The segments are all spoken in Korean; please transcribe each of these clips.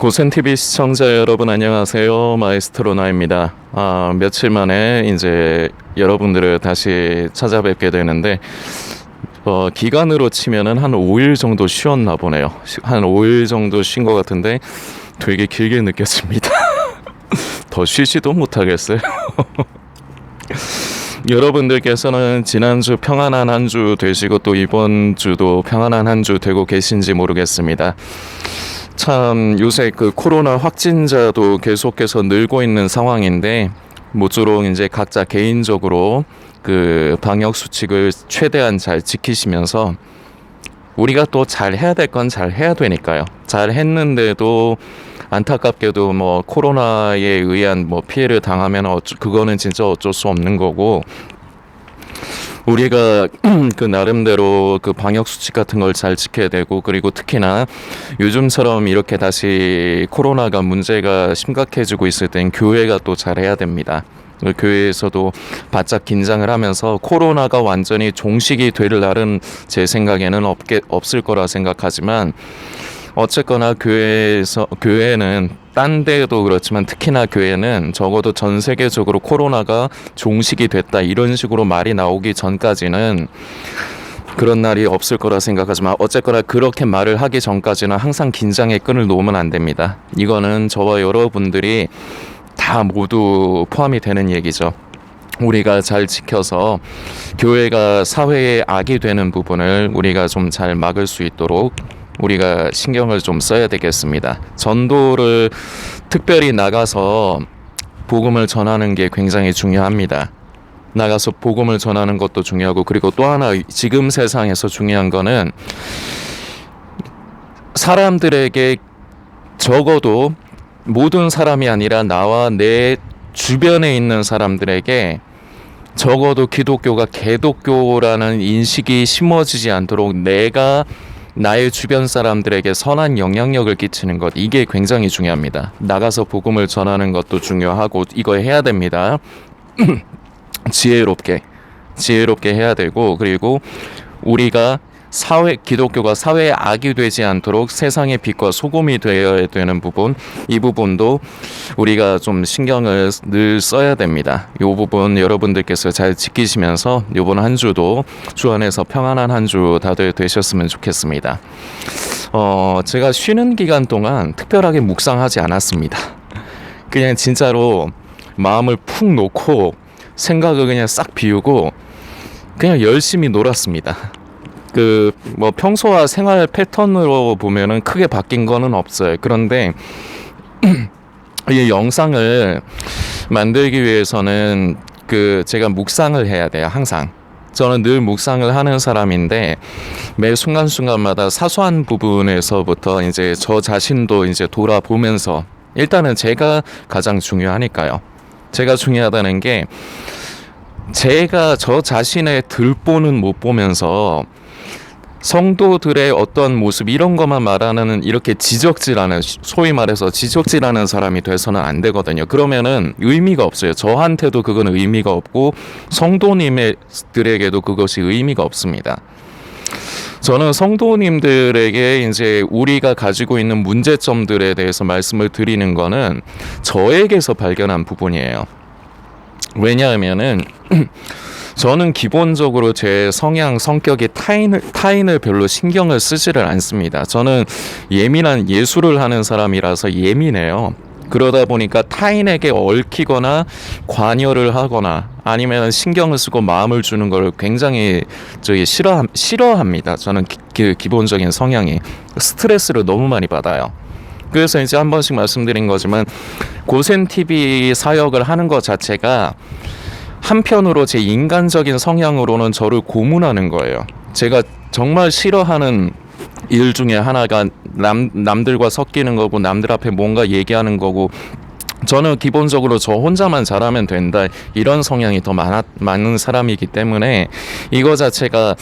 고센TV 시청자 여러분 안녕하세요. 마에스트로 나입니다. 아, 며칠 만에 이제 여러분들을 다시 찾아뵙게 되는데 어, 기간으로 치면은 한 5일 정도 쉬었나 보네요. 시- 한 5일 정도 쉰 것 같은데 되게 길게 느껴집니다. 더 쉬지도 못하겠어요. 여러분들께서는 지난주 평안한 한 주 되시고 또 이번 주도 평안한 한 주 되고 계신지 모르겠습니다. 참 요새 그 코로나 확진자도 계속해서 늘고 있는 상황인데 모쪼록 이제 각자 개인적으로 그 방역 수칙을 최대한 잘 지키시면서 우리가 또 잘 해야 될 건 잘 해야 되니까요. 잘 했는데도 안타깝게도 뭐 코로나에 의한 뭐 피해를 당하면 어쩌, 그거는 진짜 어쩔 수 없는 거고 우리가 그 나름대로 그 방역 수칙 같은 걸 잘 지켜야 되고 그리고 특히나 요즘처럼 이렇게 다시 코로나가 문제가 심각해지고 있을 땐 교회가 또 잘해야 됩니다. 그 교회에서도 바짝 긴장을 하면서 코로나가 완전히 종식이 될 날은 제 생각에는 없게 없을 거라 생각하지만 어쨌거나 교회에서 교회는 딴 데도 그렇지만 특히나 교회는 적어도 전 세계적으로 코로나가 종식이 됐다 이런 식으로 말이 나오기 전까지는 그런 날이 없을 거라 생각하지만 어쨌거나 그렇게 말을 하기 전까지는 항상 긴장의 끈을 놓으면 안 됩니다. 이거는 저와 여러분들이 다 모두 포함이 되는 얘기죠. 우리가 잘 지켜서 교회가 사회의 악이 되는 부분을 우리가 좀 잘 막을 수 있도록 우리가 신경을 좀 써야 되겠습니다. 전도를 특별히 나가서 복음을 전하는 게 굉장히 중요합니다. 나가서 복음을 전하는 것도 중요하고 그리고 또 하나 지금 세상에서 중요한 거는 사람들에게 적어도 모든 사람이 아니라 나와 내 주변에 있는 사람들에게 적어도 기독교가 개독교라는 인식이 심어지지 않도록 내가 나의 주변 사람들에게 선한 영향력을 끼치는 것 이게 굉장히 중요합니다. 나가서 복음을 전하는 것도 중요하고 이거 해야 됩니다. 지혜롭게 지혜롭게 해야 되고 그리고 우리가 사회 기독교가 사회의 악이 되지 않도록 세상의 빛과 소금이 되어야 되는 부분 이 부분도 우리가 좀 신경을 늘 써야 됩니다. 이 부분 여러분들께서 잘 지키시면서 이번 한 주도 주 안에서 평안한 한 주 다들 되셨으면 좋겠습니다. 어 제가 쉬는 기간 동안 특별하게 묵상하지 않았습니다. 그냥 진짜로 마음을 푹 놓고 생각을 그냥 싹 비우고 그냥 열심히 놀았습니다. 그 뭐 평소와 생활 패턴으로 보면은 크게 바뀐 거는 없어요. 그런데 이 영상을 만들기 위해서는 그 제가 묵상을 해야 돼요. 항상. 저는 늘 묵상을 하는 사람인데 매 순간순간마다 사소한 부분에서부터 이제 저 자신도 이제 돌아보면서 일단은 제가 가장 중요하니까요. 제가 중요하다는 게 제가 저 자신의 들보는 못 보면서 성도들의 어떤 모습 이런 것만 말하는 이렇게 지적질하는 소위 말해서 지적질하는 사람이 돼서는 안 되거든요. 그러면은 의미가 없어요. 저한테도 그건 의미가 없고 성도님들에게도 그것이 의미가 없습니다. 저는 성도님들에게 이제 우리가 가지고 있는 문제점들에 대해서 말씀을 드리는 거는 저에게서 발견한 부분이에요. 왜냐하면은 저는 기본적으로 제 성향 성격이 타인을 타인을 별로 신경을 쓰지를 않습니다. 저는 예민한 예술을 하는 사람이라서 예민해요. 그러다 보니까 타인에게 얽히거나 관여를 하거나 아니면 신경을 쓰고 마음을 주는 걸 굉장히 저기 싫어 싫어합니다. 저는 기, 그 기본적인 성향이 스트레스를 너무 많이 받아요. 그래서 이제 한 번씩 말씀드린 거지만 고센 TV 사역을 하는 것 자체가 한편으로 제 인간적인 성향으로는 저를 고문하는 거예요. 제가 정말 싫어하는 일 중에 하나가 남 남들과 섞이는 거고 남들 앞에 뭔가 얘기하는 거고 저는 기본적으로 저 혼자만 잘하면 된다 이런 성향이 더 많아, 많은 사람이기 때문에 이거 자체가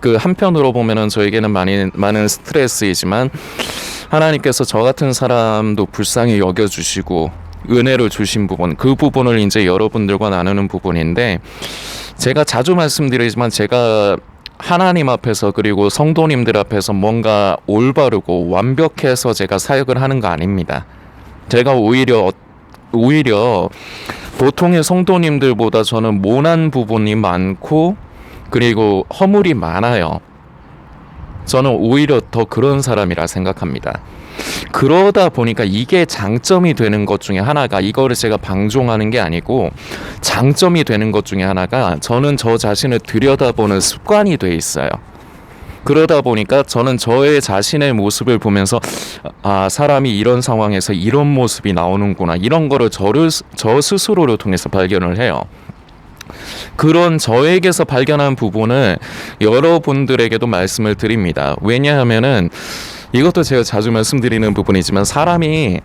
그 한편으로 보면은 저에게는 많이 많은 스트레스이지만 하나님께서 저 같은 사람도 불쌍히 여겨주시고 은혜를 주신 부분 그 부분을 이제 여러분들과 나누는 부분인데 제가 자주 말씀드리지만 제가 하나님 앞에서 그리고 성도님들 앞에서 뭔가 올바르고 완벽해서 제가 사역을 하는 거 아닙니다. 제가 오히려 오히려 보통의 성도님들보다 저는 모난 부분이 많고 그리고 허물이 많아요. 저는 오히려 더 그런 사람이라 생각합니다. 그러다 보니까 이게 장점이 되는 것 중에 하나가 이거를 제가 방종하는 게 아니고 장점이 되는 것 중에 하나가 저는 저 자신을 들여다보는 습관이 돼 있어요. 그러다 보니까 저는 저의 자신의 모습을 보면서 아 사람이 이런 상황에서 이런 모습이 나오는구나 이런 거를 저를 저 스스로를 통해서 발견을 해요. 그런 저에게서 발견한 부분을 여러분들에게도 말씀을 드립니다. 왜냐하면은 이것도 제가 자주 말씀드리는 부분이지만 사람이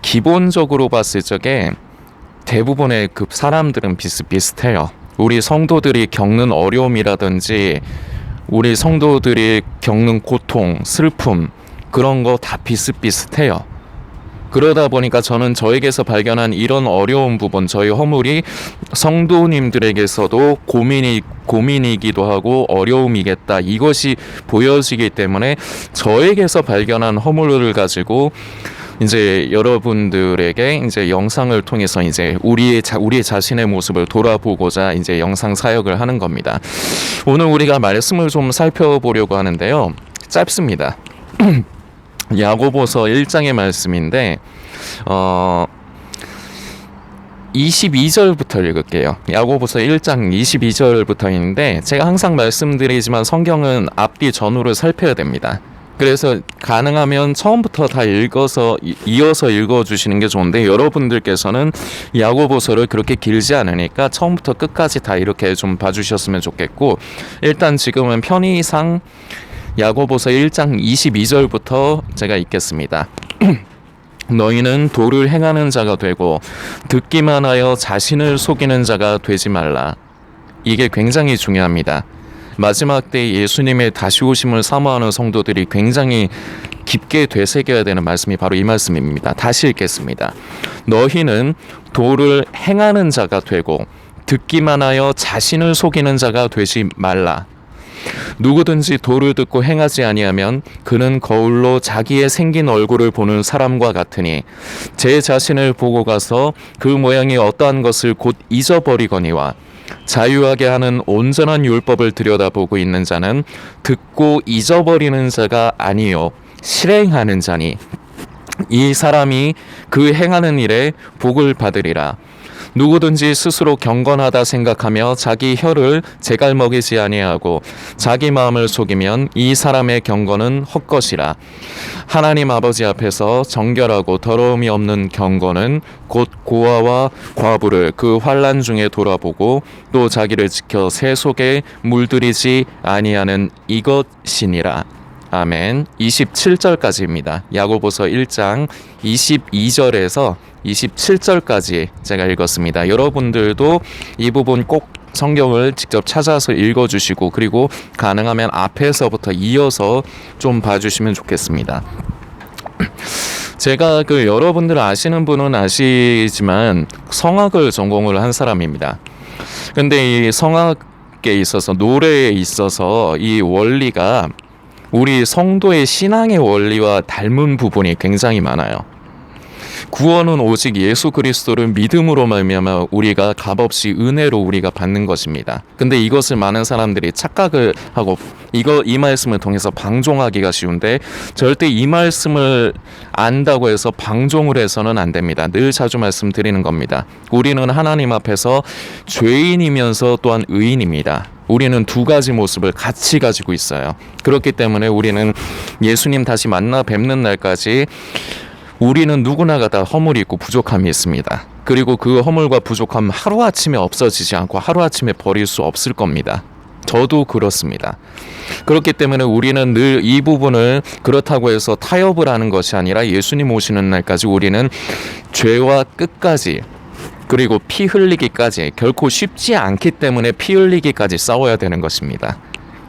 기본적으로 봤을 적에 대부분의 그 사람들은 비슷비슷해요. 우리 성도들이 겪는 어려움이라든지 우리 성도들이 겪는 고통, 슬픔 그런 거 다 비슷비슷해요. 그러다 보니까 저는 저에게서 발견한 이런 어려운 부분, 저희 허물이 성도님들에게서도 고민이 고민이기도 하고 어려움이겠다. 이것이 보여지기 때문에 저에게서 발견한 허물을 가지고 이제 여러분들에게 이제 영상을 통해서 이제 우리의 자, 우리 자신의 모습을 돌아보고자 이제 영상 사역을 하는 겁니다. 오늘 우리가 말씀을 좀 살펴보려고 하는데요. 짧습니다. 야고보서 1장의 말씀인데 어 22절부터 읽을게요. 야고보서 1장 22절부터인데 제가 항상 말씀드리지만 성경은 앞뒤 전후를 살펴야 됩니다. 그래서 가능하면 처음부터 다 읽어서 이- 이어서 읽어 주시는 게 좋은데 여러분들께서는 야고보서를 그렇게 길지 않으니까 처음부터 끝까지 다 이렇게 좀 봐주셨으면 좋겠고 일단 지금은 편의상 야고보서 1장 22절부터 제가 읽겠습니다. 너희는 도를 행하는 자가 되고 듣기만 하여 자신을 속이는 자가 되지 말라. 이게 굉장히 중요합니다. 마지막 때 예수님의 다시 오심을 사모하는 성도들이 굉장히 깊게 되새겨야 되는 말씀이 바로 이 말씀입니다. 다시 읽겠습니다. 너희는 도를 행하는 자가 되고 듣기만 하여 자신을 속이는 자가 되지 말라. 누구든지 도를 듣고 행하지 아니하면 그는 거울로 자기의 생긴 얼굴을 보는 사람과 같으니 제 자신을 보고 가서 그 모양이 어떠한 것을 곧 잊어버리거니와 자유하게 하는 온전한 율법을 들여다보고 있는 자는 듣고 잊어버리는 자가 아니요 실행하는 자니 이 사람이 그 행하는 일에 복을 받으리라. 누구든지 스스로 경건하다 생각하며 자기 혀를 제갈 먹이지 아니하고 자기 마음을 속이면 이 사람의 경건은 헛것이라. 하나님 아버지 앞에서 정결하고 더러움이 없는 경건은 곧 고아와 과부를 그 환란 중에 돌아보고 또 자기를 지켜 새 속에 물들이지 아니하는 이것이니라. 아멘. 27절까지입니다. 야고보서 1장 22절에서 27절까지 제가 읽었습니다. 여러분들도 이 부분 꼭 성경을 직접 찾아서 읽어 주시고 그리고 가능하면 앞에서부터 이어서 좀 봐주시면 좋겠습니다. 제가 그 여러분들 아시는 분은 아시지만 성악을 전공을 한 사람입니다. 근데 이 성악에 있어서 노래에 있어서 이 원리가 우리 성도의 신앙의 원리와 닮은 부분이 굉장히 많아요. 구원은 오직 예수 그리스도를 믿음으로 말미암아 우리가 값없이 은혜로 우리가 받는 것입니다. 근데 이것을 많은 사람들이 착각을 하고 이거 이 말씀을 통해서 방종하기가 쉬운데 절대 이 말씀을 안다고 해서 방종을 해서는 안 됩니다. 늘 자주 말씀드리는 겁니다. 우리는 하나님 앞에서 죄인이면서 또한 의인입니다. 우리는 두 가지 모습을 같이 가지고 있어요. 그렇기 때문에 우리는 예수님 다시 만나 뵙는 날까지 우리는 누구나가 다 허물이 있고 부족함이 있습니다. 그리고 그 허물과 부족함 하루아침에 없어지지 않고 하루아침에 버릴 수 없을 겁니다. 저도 그렇습니다. 그렇기 때문에 우리는 늘 이 부분을 그렇다고 해서 타협을 하는 것이 아니라 예수님 오시는 날까지 우리는 죄와 끝까지 그리고 피 흘리기까지 결코 쉽지 않기 때문에 피 흘리기까지 싸워야 되는 것입니다.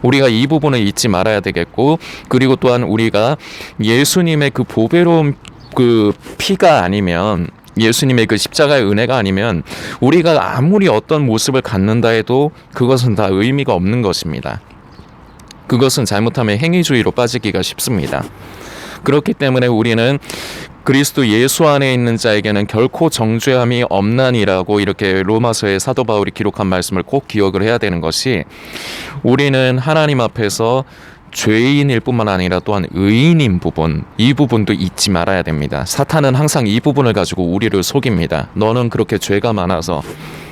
우리가 이 부분을 잊지 말아야 되겠고 그리고 또한 우리가 예수님의 그 보배로운 그 피가 아니면 예수님의 그 십자가의 은혜가 아니면 우리가 아무리 어떤 모습을 갖는다 해도 그것은 다 의미가 없는 것입니다. 그것은 잘못하면 행위주의로 빠지기가 쉽습니다. 그렇기 때문에 우리는 그리스도 예수 안에 있는 자에게는 결코 정죄함이 없나니라고 이렇게 로마서의 사도 바울이 기록한 말씀을 꼭 기억을 해야 되는 것이 우리는 하나님 앞에서 죄인일 뿐만 아니라 또한 의인인 부분 이 부분도 잊지 말아야 됩니다. 사탄은 항상 이 부분을 가지고 우리를 속입니다. 너는 그렇게 죄가 많아서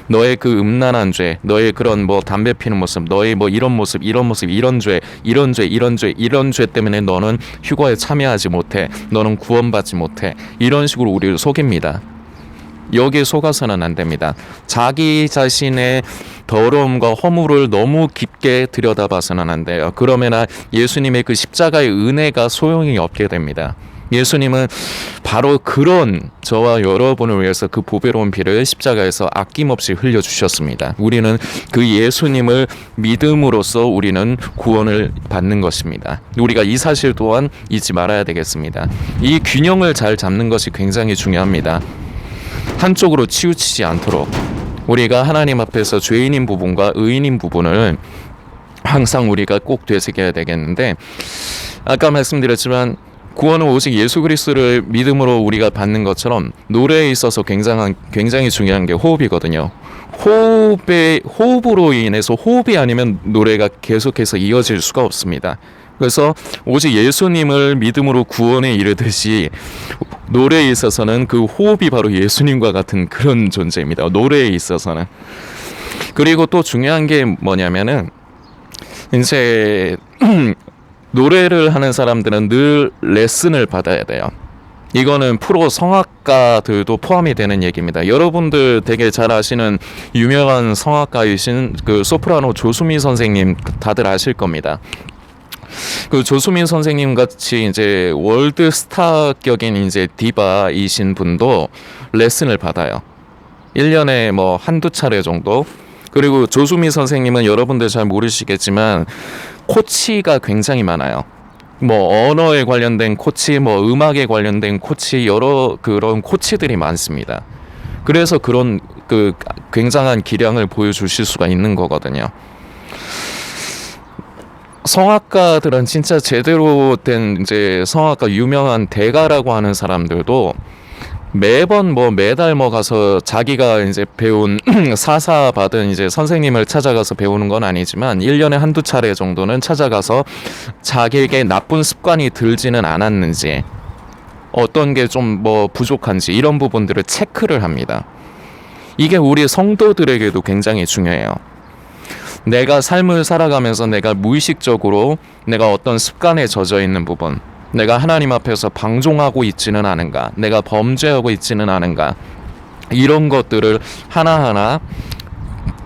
너의 그 음란한 죄, 너의 그런 뭐 담배 피는 모습, 너의 뭐 이런 모습, 이런 모습, 이런 죄, 이런 죄, 이런 죄, 이런 죄 때문에 너는 휴거에 참여하지 못해. 너는 구원받지 못해. 이런 식으로 우리를 속입니다. 여기에 속아서는 안 됩니다. 자기 자신의 더러움과 허물을 너무 깊게 들여다봐서는 안 돼요. 그러면 예수님의 그 십자가의 은혜가 소용이 없게 됩니다. 예수님은 바로 그런 저와 여러분을 위해서 그 보배로운 피를 십자가에서 아낌없이 흘려주셨습니다. 우리는 그 예수님을 믿음으로써 우리는 구원을 받는 것입니다. 우리가 이 사실 또한 잊지 말아야 되겠습니다. 이 균형을 잘 잡는 것이 굉장히 중요합니다. 한쪽으로 치우치지 않도록 우리가 하나님 앞에서 죄인인 부분과 의인인 부분을 항상 우리가 꼭 되새겨야 되겠는데 아까 말씀드렸지만 구원은 오직 예수 그리스도를 믿음으로 우리가 받는 것처럼 노래에 있어서 굉장한 굉장히 중요한 게 호흡이거든요. 호흡의 호흡으로 인해서 호흡이 아니면 노래가 계속해서 이어질 수가 없습니다. 그래서 오직 예수님을 믿음으로 구원에 이르듯이 노래에 있어서는 그 호흡이 바로 예수님과 같은 그런 존재입니다. 노래에 있어서는 그리고 또 중요한 게 뭐냐면은 이제 노래를 하는 사람들은 늘 레슨을 받아야 돼요. 이거는 프로 성악가들도 포함이 되는 얘기입니다. 여러분들 되게 잘 아시는 유명한 성악가이신 그 소프라노 조수미 선생님 다들 아실 겁니다. 그 조수민 선생님 같이 이제 월드 스타격인 이제 디바이신 분도 레슨을 받아요. 1년에 뭐 한두 차례 정도. 그리고 조수민 선생님은 여러분들 잘 모르시겠지만 코치가 굉장히 많아요. 뭐 언어에 관련된 코치, 뭐 음악에 관련된 코치 여러 그런 코치들이 많습니다. 그래서 그런 그 굉장한 기량을 보여주실 수가 있는 거거든요. 성악가들은 진짜 제대로 된 이제 성악가 유명한 대가라고 하는 사람들도 매번 뭐 매달 뭐 가서 자기가 이제 배운 사사 받은 이제 선생님을 찾아가서 배우는 건 아니지만 1년에 한두 차례 정도는 찾아가서 자기에게 나쁜 습관이 들지는 않았는지 어떤 게 좀 뭐 부족한지 이런 부분들을 체크를 합니다. 이게 우리 성도들에게도 굉장히 중요해요. 내가 삶을 살아가면서 내가 무의식적으로 내가 어떤 습관에 젖어 있는 부분, 내가 하나님 앞에서 방종하고 있지는 않은가, 내가 범죄하고 있지는 않은가, 이런 것들을 하나하나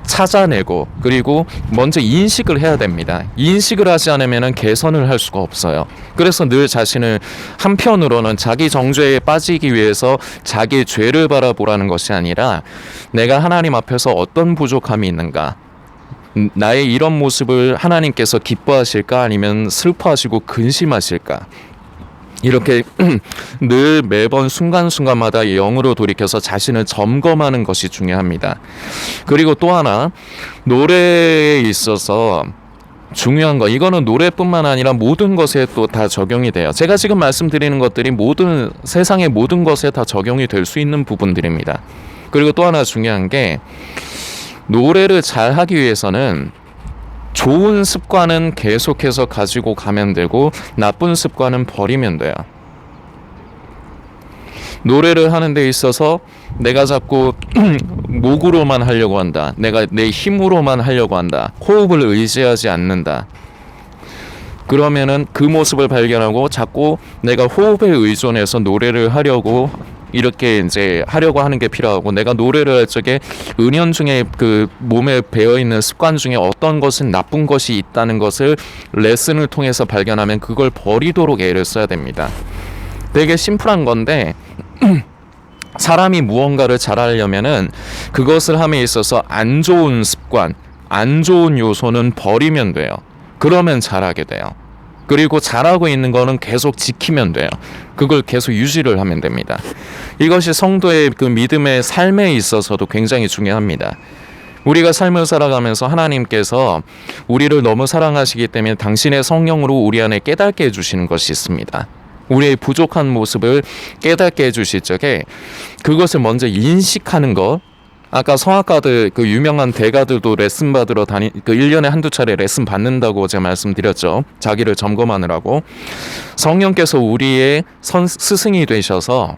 찾아내고 그리고 먼저 인식을 해야 됩니다. 인식을 하지 않으면 개선을 할 수가 없어요. 그래서 늘 자신을 한편으로는 자기 정죄에 빠지기 위해서 자기 죄를 바라보라는 것이 아니라 내가 하나님 앞에서 어떤 부족함이 있는가, 나의 이런 모습을 하나님께서 기뻐하실까 아니면 슬퍼하시고 근심하실까 이렇게 늘 매번 순간순간마다 영으로 돌이켜서 자신을 점검하는 것이 중요합니다. 그리고 또 하나 노래에 있어서 중요한 거 이거는 노래뿐만 아니라 모든 것에 또 다 적용이 돼요. 제가 지금 말씀드리는 것들이 모든 세상의 모든 것에 다 적용이 될 수 있는 부분들입니다. 그리고 또 하나 중요한 게 노래를 잘 하기 위해서는 좋은 습관은 계속해서 가지고 가면 되고 나쁜 습관은 버리면 돼요. 노래를 하는 데 있어서 내가 자꾸 목으로만 하려고 한다. 내가 내 힘으로만 하려고 한다. 호흡을 의지하지 않는다. 그러면은 그 모습을 발견하고 자꾸 내가 호흡에 의존해서 노래를 하려고 이렇게 이제 하려고 하는 게 필요하고 내가 노래를 할 적에 은연 중에 그 몸에 배어 있는 습관 중에 어떤 것은 나쁜 것이 있다는 것을 레슨을 통해서 발견하면 그걸 버리도록 애를 써야 됩니다. 되게 심플한 건데 사람이 무언가를 잘하려면은 그것을 함에 있어서 안 좋은 습관, 안 좋은 요소는 버리면 돼요. 그러면 잘하게 돼요. 그리고 잘하고 있는 거는 계속 지키면 돼요. 그걸 계속 유지를 하면 됩니다. 이것이 성도의 그 믿음의 삶에 있어서도 굉장히 중요합니다. 우리가 삶을 살아가면서 하나님께서 우리를 너무 사랑하시기 때문에 당신의 성령으로 우리 안에 깨닫게 해주시는 것이 있습니다. 우리의 부족한 모습을 깨닫게 해주실 적에 그것을 먼저 인식하는 것. 아까 성악가들 그 유명한 대가들도 레슨 받으러 다니 그 1년에 한두 차례 레슨 받는다고 제가 말씀드렸죠. 자기를 점검하느라고. 성령께서 우리의 선 스승이 되셔서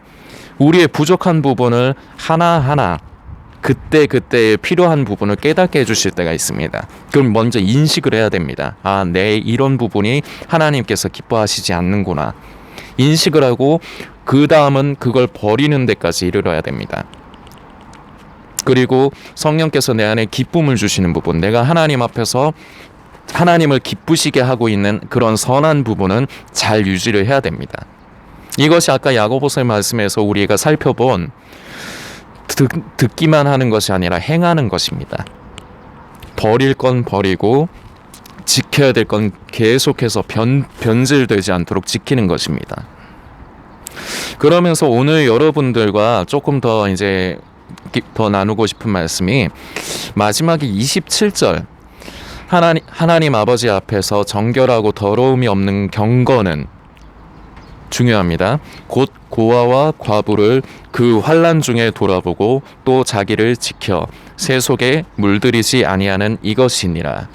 우리의 부족한 부분을 하나하나 그때 그때 필요한 부분을 깨닫게 해주실 때가 있습니다. 그럼 먼저 인식을 해야 됩니다. 아, 내 이런 부분이 하나님께서 기뻐하시지 않는구나. 인식을 하고 그 다음은 그걸 버리는 데까지 이르러야 됩니다. 그리고 성령께서 내 안에 기쁨을 주시는 부분, 내가 하나님 앞에서 하나님을 기쁘시게 하고 있는 그런 선한 부분은 잘 유지를 해야 됩니다. 이것이 아까 야고보서의 말씀에서 우리가 살펴본 듣, 듣기만 하는 것이 아니라 행하는 것입니다. 버릴 건 버리고 지켜야 될 건 계속해서 변, 변질되지 않도록 지키는 것입니다. 그러면서 오늘 여러분들과 조금 더 이제 더 나누고 싶은 말씀이 마지막에 27절 하나님, 하나님 아버지 앞에서 정결하고 더러움이 없는 경건은 중요합니다. 곧 고아와 과부를 그 환란 중에 돌아보고 또 자기를 지켜 새 속에 물들이지 아니하는 이것이니라.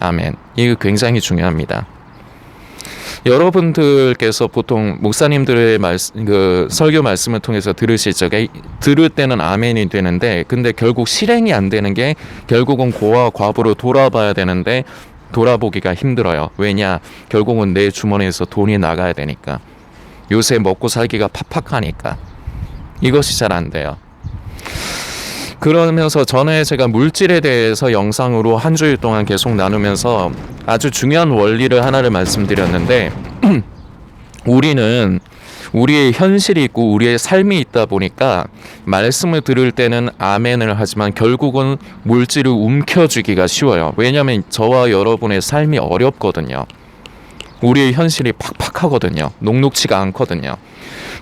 아멘. 이거 굉장히 중요합니다. 여러분들께서 보통 목사님들의 말씀, 그 설교 말씀을 통해서 들으실 적에 들을 때는 아멘이 되는데, 근데 결국 실행이 안 되는 게 결국은 고아 과부로 돌아봐야 되는데 돌아보기가 힘들어요. 왜냐? 결국은 내 주머니에서 돈이 나가야 되니까. 요새 먹고 살기가 팍팍하니까. 이것이 잘 안 돼요. 그러면서 전에 제가 물질에 대해서 영상으로 한 주일 동안 계속 나누면서 아주 중요한 원리를 하나를 말씀드렸는데 우리는 우리의 현실이 있고 우리의 삶이 있다 보니까 말씀을 들을 때는 아멘을 하지만 결국은 물질을 움켜쥐기가 쉬워요. 왜냐하면 저와 여러분의 삶이 어렵거든요. 우리의 현실이 팍팍하거든요. 녹록치가 않거든요.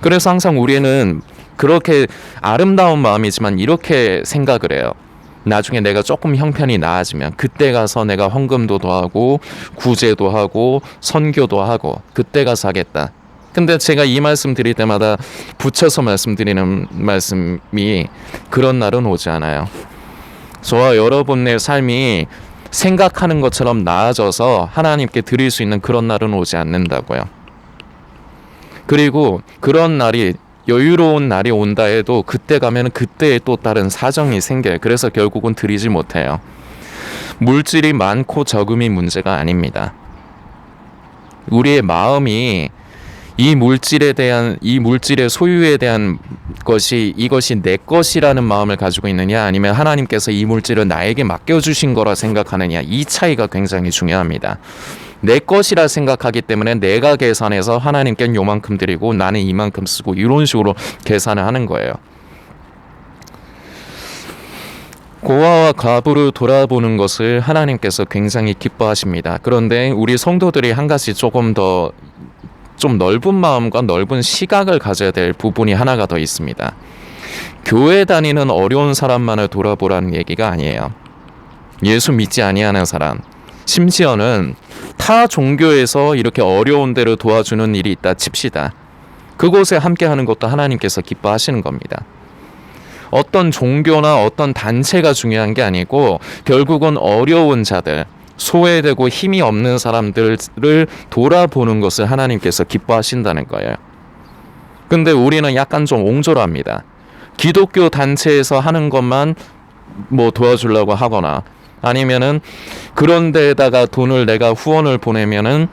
그래서 항상 우리는 그렇게 아름다운 마음이지만 이렇게 생각을 해요. 나중에 내가 조금 형편이 나아지면 그때 가서 내가 헌금도 하고 구제도 하고 선교도 하고 그때 가서 하겠다. 근데 제가 이 말씀 드릴 때마다 붙여서 말씀드리는 말씀이 그런 날은 오지 않아요. 저와 여러분의 삶이 생각하는 것처럼 나아져서 하나님께 드릴 수 있는 그런 날은 오지 않는다고요. 그리고 그런 날이 여유로운 날이 온다 해도 그때 가면 그때에 또 다른 사정이 생겨요. 그래서 결국은 드리지 못해요. 물질이 많고 적음이 문제가 아닙니다. 우리의 마음이 이 물질에 대한 이 물질의 소유에 대한 것이 이것이 내 것이라는 마음을 가지고 있느냐 아니면 하나님께서 이 물질을 나에게 맡겨 주신 거라 생각하느냐 이 차이가 굉장히 중요합니다. 내 것이라 생각하기 때문에 내가 계산해서 하나님께 요만큼 드리고 나는 이만큼 쓰고 이런 식으로 계산을 하는 거예요. 고아와 과부를 돌아보는 것을 하나님께서 굉장히 기뻐하십니다. 그런데 우리 성도들이 한 가지 조금 더 좀 넓은 마음과 넓은 시각을 가져야 될 부분이 하나가 더 있습니다. 교회 다니는 어려운 사람만을 돌아보라는 얘기가 아니에요. 예수 믿지 아니하는 사람, 심지어는 타 종교에서 이렇게 어려운 데를 도와주는 일이 있다 칩시다. 그곳에 함께 하는 것도 하나님께서 기뻐하시는 겁니다. 어떤 종교나 어떤 단체가 중요한 게 아니고 결국은 어려운 자들, 소외되고 힘이 없는 사람들을 돌아보는 것을 하나님께서 기뻐하신다는 거예요. 근데 우리는 약간 좀 옹졸합니다. 기독교 단체에서 하는 것만 뭐 도와주려고 하거나 아니면은 그런 데다가 돈을 내가 후원을 보내면은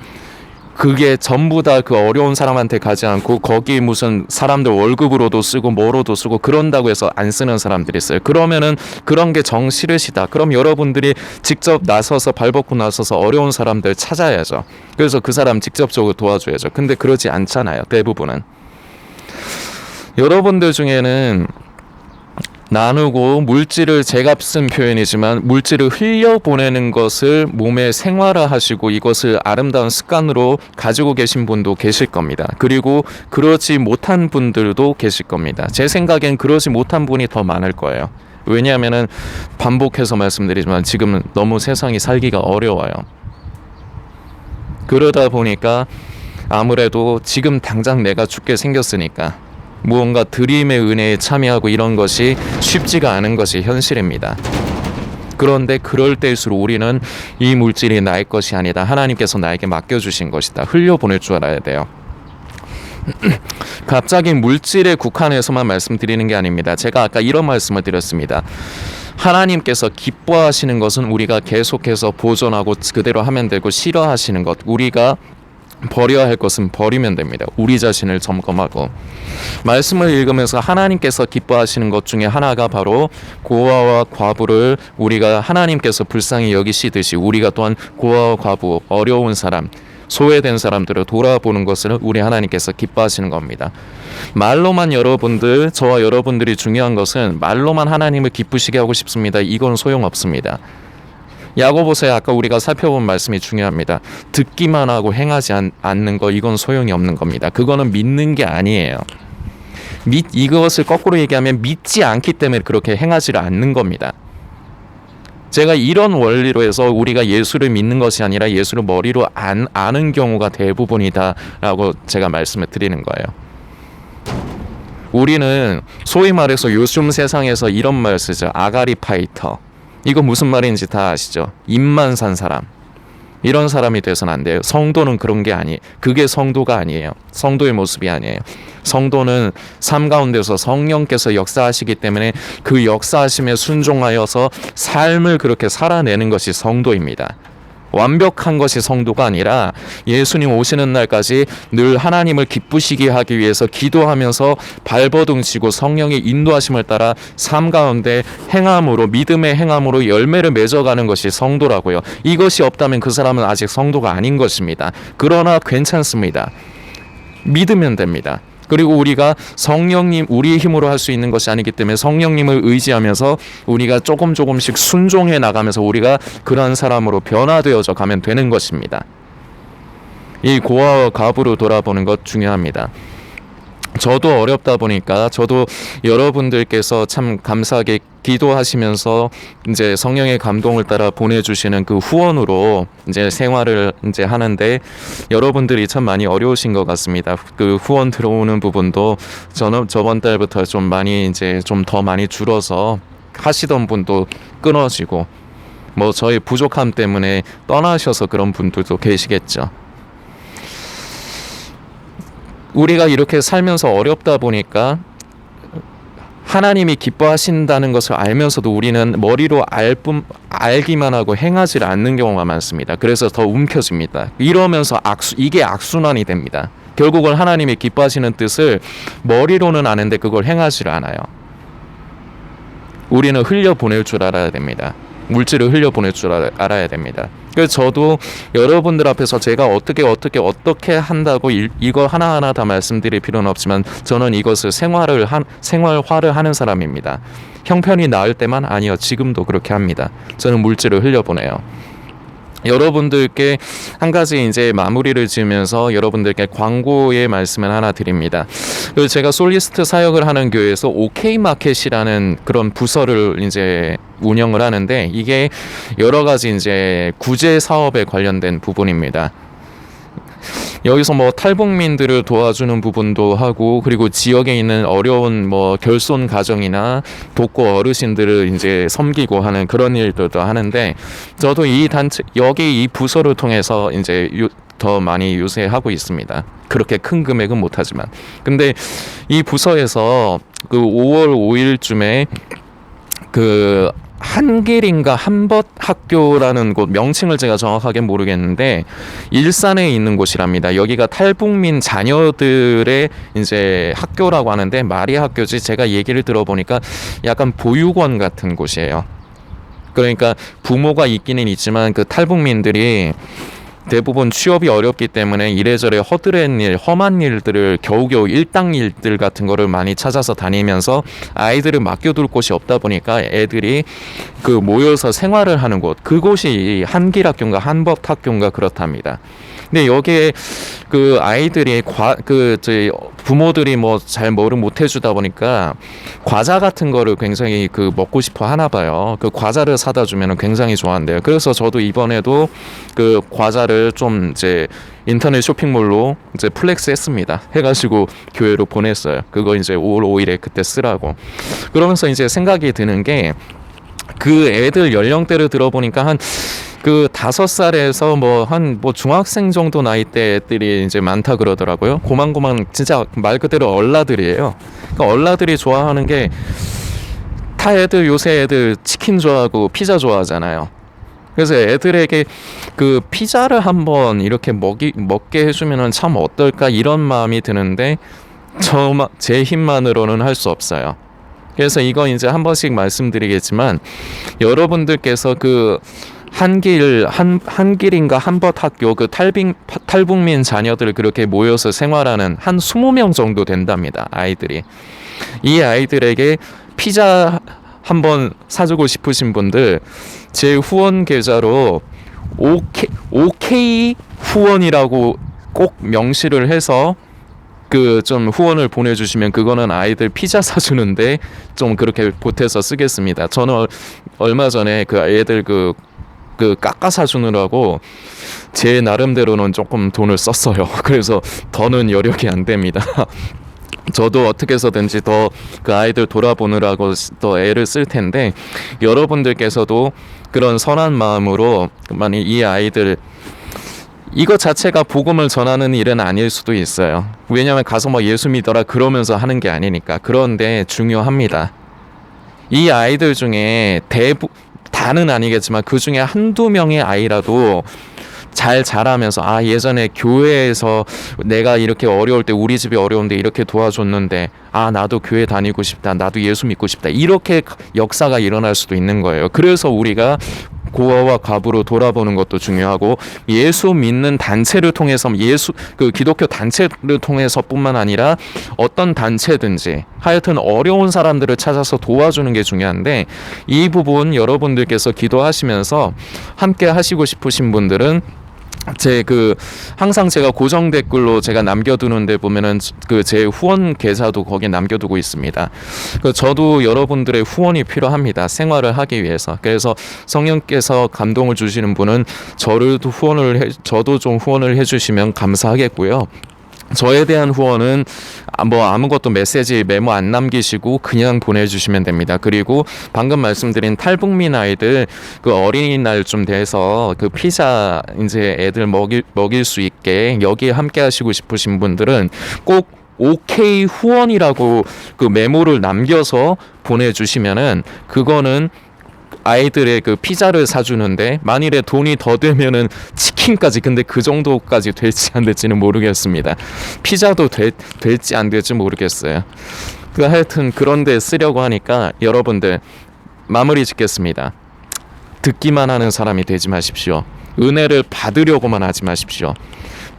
그게 전부 다 그 어려운 사람한테 가지 않고 거기 무슨 사람들 월급으로도 쓰고 뭐로도 쓰고 그런다고 해서 안 쓰는 사람들이 있어요. 그러면은 그런 게 정 싫으시다. 그럼 여러분들이 직접 나서서 발벗고 나서서 어려운 사람들 찾아야죠. 그래서 그 사람 직접적으로 도와줘야죠. 근데 그러지 않잖아요. 대부분은. 여러분들 중에는 나누고 물질을 쓴 표현이지만 물질을 흘려보내는 것을 몸에 생활화하시고 이것을 아름다운 습관으로 가지고 계신 분도 계실 겁니다. 그리고 그러지 못한 분들도 계실 겁니다. 제 생각엔 그러지 못한 분이 더 많을 거예요. 왜냐하면은 반복해서 말씀드리지만 지금은 너무 세상이 살기가 어려워요. 그러다 보니까 아무래도 지금 당장 내가 죽게 생겼으니까 무언가 드림의 은혜에 참여하고 이런 것이 쉽지가 않은 것이 현실입니다. 그런데 그럴 때일수록 우리는 이 물질이 나의 것이 아니다. 하나님께서 나에게 맡겨주신 것이다. 흘려보낼 줄 알아야 돼요. 갑자기 물질에 국한해서만 말씀드리는 게 아닙니다. 제가 아까 이런 말씀을 드렸습니다. 하나님께서 기뻐하시는 것은 우리가 계속해서 보존하고 그대로 하면 되고 싫어하시는 것 우리가 버려야 할 것은 버리면 됩니다. 우리 자신을 점검하고 말씀을 읽으면서 하나님께서 기뻐하시는 것 중에 하나가 바로 고아와 과부를 우리가 하나님께서 불쌍히 여기시듯이 우리가 또한 고아와 과부 어려운 사람 소외된 사람들을 돌아보는 것을 우리 하나님께서 기뻐하시는 겁니다. 말로만 여러분들 저와 여러분들이 중요한 것은 말로만 하나님을 기쁘시게 하고 싶습니다. 이건 소용없습니다. 야고보서에 아까 우리가 살펴본 말씀이 중요합니다. 듣기만 하고 행하지 않, 않는 거 이건 소용이 없는 겁니다. 그거는 믿는 게 아니에요. 믿 이것을 거꾸로 얘기하면 믿지 않기 때문에 그렇게 행하지를 않는 겁니다. 제가 이런 원리로 해서 우리가 예수를 믿는 것이 아니라 예수를 머리로 안, 아는 경우가 대부분이다라고 제가 말씀을 드리는 거예요. 우리는 소위 말해서 요즘 세상에서 이런 말 쓰죠. 아가리 파이터. 이거 무슨 말인지 다 아시죠? 입만 산 사람. 이런 사람이 돼서는 안 돼요. 성도는 그런 게 아니. 그게 성도가 아니에요. 성도의 모습이 아니에요. 성도는 삶 가운데서 성령께서 역사하시기 때문에 그 역사하심에 순종하여서 삶을 그렇게 살아내는 것이 성도입니다. 완벽한 것이 성도가 아니라 예수님 오시는 날까지 늘 하나님을 기쁘시게 하기 위해서 기도하면서 발버둥치고 성령의 인도하심을 따라 삶 가운데 행함으로 믿음의 행함으로 열매를 맺어가는 것이 성도라고요. 이것이 없다면 그 사람은 아직 성도가 아닌 것입니다. 그러나 괜찮습니다. 믿으면 됩니다. 그리고 우리가 성령님 우리의 힘으로 할 수 있는 것이 아니기 때문에 성령님을 의지하면서 우리가 조금 조금씩 순종해 나가면서 우리가 그러한 사람으로 변화되어져 가면 되는 것입니다. 이 고아와 가부로 돌아보는 것 중요합니다. 저도 어렵다 보니까 저도 여러분들께서 참 감사하게 기도하시면서 이제 성령의 감동을 따라 보내주시는 그 후원으로 이제 생활을 이제 하는데 여러분들이 참 많이 어려우신 것 같습니다. 그 후원 들어오는 부분도 저는 저번 달부터 좀 많이 이제 좀 더 많이 줄어서 하시던 분도 끊어지고 뭐 저희 부족함 때문에 떠나셔서 그런 분들도 계시겠죠. 우리가 이렇게 살면서 어렵다 보니까 하나님이 기뻐하신다는 것을 알면서도 우리는 머리로 알뿐 알기만 하고 행하지 않는 경우가 많습니다. 그래서 더 움켜집니다. 이러면서 악수 이게 악순환이 됩니다. 결국은 하나님이 기뻐하시는 뜻을 머리로는 아는데 그걸 행하지 않아요. 우리는 흘려 보낼 줄 알아야 됩니다. 물질을 흘려 보낼 줄 알아야 됩니다. 그래서 저도 여러분들 앞에서 제가 어떻게 어떻게 어떻게 한다고 이, 이거 하나하나 다 말씀드릴 필요는 없지만 저는 이것을 생활을 한 생활화를 하는 사람입니다. 형편이 나을 때만 아니요 지금도 그렇게 합니다. 저는 물질을 흘려보내요. 여러분들께 한 가지 이제 마무리를 지으면서 여러분들께 광고의 말씀을 하나 드립니다. 제가 솔리스트 사역을 하는 교회에서 OK 마켓이라는 그런 부서를 이제 운영을 하는데 이게 여러 가지 이제 구제 사업에 관련된 부분입니다. 여기서 뭐 탈북민들을 도와주는 부분도 하고 그리고 지역에 있는 어려운 뭐 결손 가정이나 독거 어르신들을 이제 섬기고 하는 그런 일들도 하는데 저도 이 단체 여기 이 부서를 통해서 이제 유, 더 많이 유세하고 있습니다. 그렇게 큰 금액은 못하지만 근데 이 부서에서 그 5월 5일쯤에 그 한길인가 한벗 학교라는 곳 명칭을 제가 정확하게 모르겠는데 일산에 있는 곳이랍니다. 여기가 탈북민 자녀들의 이제 학교라고 하는데 마리아 학교지 제가 얘기를 들어보니까 약간 보육원 같은 곳이에요. 그러니까 부모가 있기는 있지만 그 탈북민들이 대부분 취업이 어렵기 때문에 이래저래 허드렛 일, 험한 일들을 겨우겨우 일당 일들 같은 거를 많이 찾아서 다니면서 아이들을 맡겨둘 곳이 없다 보니까 애들이 그 모여서 생활을 하는 곳, 그곳이 한길학교인가 한법학교인가 그렇답니다. 근데 여기에 그 아이들이 과 그 저희 부모들이 뭐 잘 뭐를 못 해주다 보니까 과자 같은 거를 굉장히 그 먹고 싶어 하나 봐요. 그 과자를 사다 주면은 굉장히 좋아한대요. 그래서 저도 이번에도 그 과자를 좀 이제 인터넷 쇼핑몰로 이제 플렉스 했습니다. 해가지고 교회로 보냈어요. 그거 이제 5월 5일에 그때 쓰라고. 그러면서 이제 생각이 드는 게 그 애들 연령대를 들어보니까 한 그 다섯 살에서 뭐한뭐 중학생 정도 나이 대 애들이 이제 많다 그러더라고요. 고만고만 진짜 말 그대로 얼라들이에요. 그러니까 얼라들이 좋아하는 게 타 애들 요새 애들 치킨 좋아하고 피자 좋아하잖아요. 그래서 애들에게 그 피자를 한번 이렇게 먹이 먹게 해주면은 참 어떨까 이런 마음이 드는데 저제 힘만으로는 할 수 없어요. 그래서 이거 이제 한 번씩 말씀드리겠지만 여러분들께서 그 한길 한 한길인가 한벗 학교 그 탈빙 탈북민 자녀들 그렇게 모여서 생활하는 한 20명 정도 된답니다. 아이들이. 이 아이들에게 피자 한번 사주고 싶으신 분들 제 후원 계좌로 OK, OK 후원이라고 꼭 명시를 해서 그 좀 후원을 보내주시면 그거는 아이들 피자 사주는데 좀 그렇게 보태서 쓰겠습니다. 저는 얼- 얼마 전에 그 애들 그, 그 깎아 사주느라고 제 나름대로는 조금 돈을 썼어요. 그래서 더는 여력이 안 됩니다. 저도 어떻게 해서든지 더 그 아이들 돌아보느라고 더 애를 쓸 텐데 여러분들께서도 그런 선한 마음으로 만약 이 아이들 이것 자체가 복음을 전하는 일은 아닐 수도 있어요. 왜냐하면 가서 뭐 예수 믿어라 그러면서 하는 게 아니니까. 그런데 중요합니다. 이 아이들 중에 대부 다는 아니겠지만 그 중에 한두 명의 아이라도 잘 자라면서 아 예전에 교회에서 내가 이렇게 어려울 때 우리 집이 어려운데 이렇게 도와줬는데 아 나도 교회 다니고 싶다 나도 예수 믿고 싶다 이렇게 역사가 일어날 수도 있는 거예요 그래서 우리가 고아와 과부로 돌아보는 것도 중요하고 예수 믿는 단체를 통해서 예수 그 기독교 단체를 통해서뿐만 아니라 어떤 단체든지 하여튼 어려운 사람들을 찾아서 도와주는 게 중요한데 이 부분 여러분들께서 기도하시면서 함께 하시고 싶으신 분들은 제 그 항상 제가 고정 댓글로 제가 남겨두는데 보면은 그 제 후원 계좌도 거기에 남겨두고 있습니다. 그 저도 여러분들의 후원이 필요합니다. 생활을 하기 위해서. 그래서 성령께서 감동을 주시는 분은 저를도 후원을 해, 저도 좀 후원을 해주시면 감사하겠고요. 저에 대한 후원은 아, 뭐 아무것도 메시지 메모 안 남기시고 그냥 보내주시면 됩니다. 그리고 방금 말씀드린 탈북민 아이들 그 어린이날쯤 돼서 그 피자 이제 애들 먹일 먹일 수 있게 여기에 함께 하시고 싶으신 분들은 꼭 OK 후원이라고 그 메모를 남겨서 보내주시면은 그거는 아이들의 그 피자를 사주는데 만일에 돈이 더 되면은 치킨까지 근데 그 정도까지 될지 안 될지는 모르겠습니다. 피자도 될, 될지 안 될지 모르겠어요. 그 하여튼 그런데 쓰려고 하니까 여러분들 마무리 짓겠습니다. 듣기만 하는 사람이 되지 마십시오. 은혜를 받으려고만 하지 마십시오.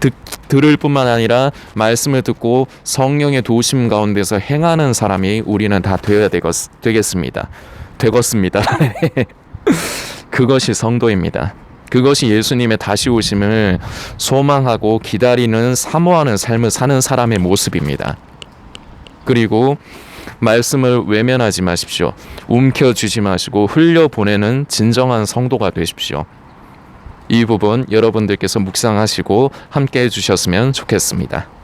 듣, 들을 뿐만 아니라 말씀을 듣고 성령의 도심 가운데서 행하는 사람이 우리는 다 되어야 되겠, 되겠습니다. 되겠습니다. 그것이 성도입니다. 그것이 예수님의 다시 오심을 소망하고 기다리는 사모하는 삶을 사는 사람의 모습입니다. 그리고 말씀을 외면하지 마십시오. 움켜쥐지 마시고 흘려보내는 진정한 성도가 되십시오. 이 부분 여러분들께서 묵상하시고 함께 해주셨으면 좋겠습니다.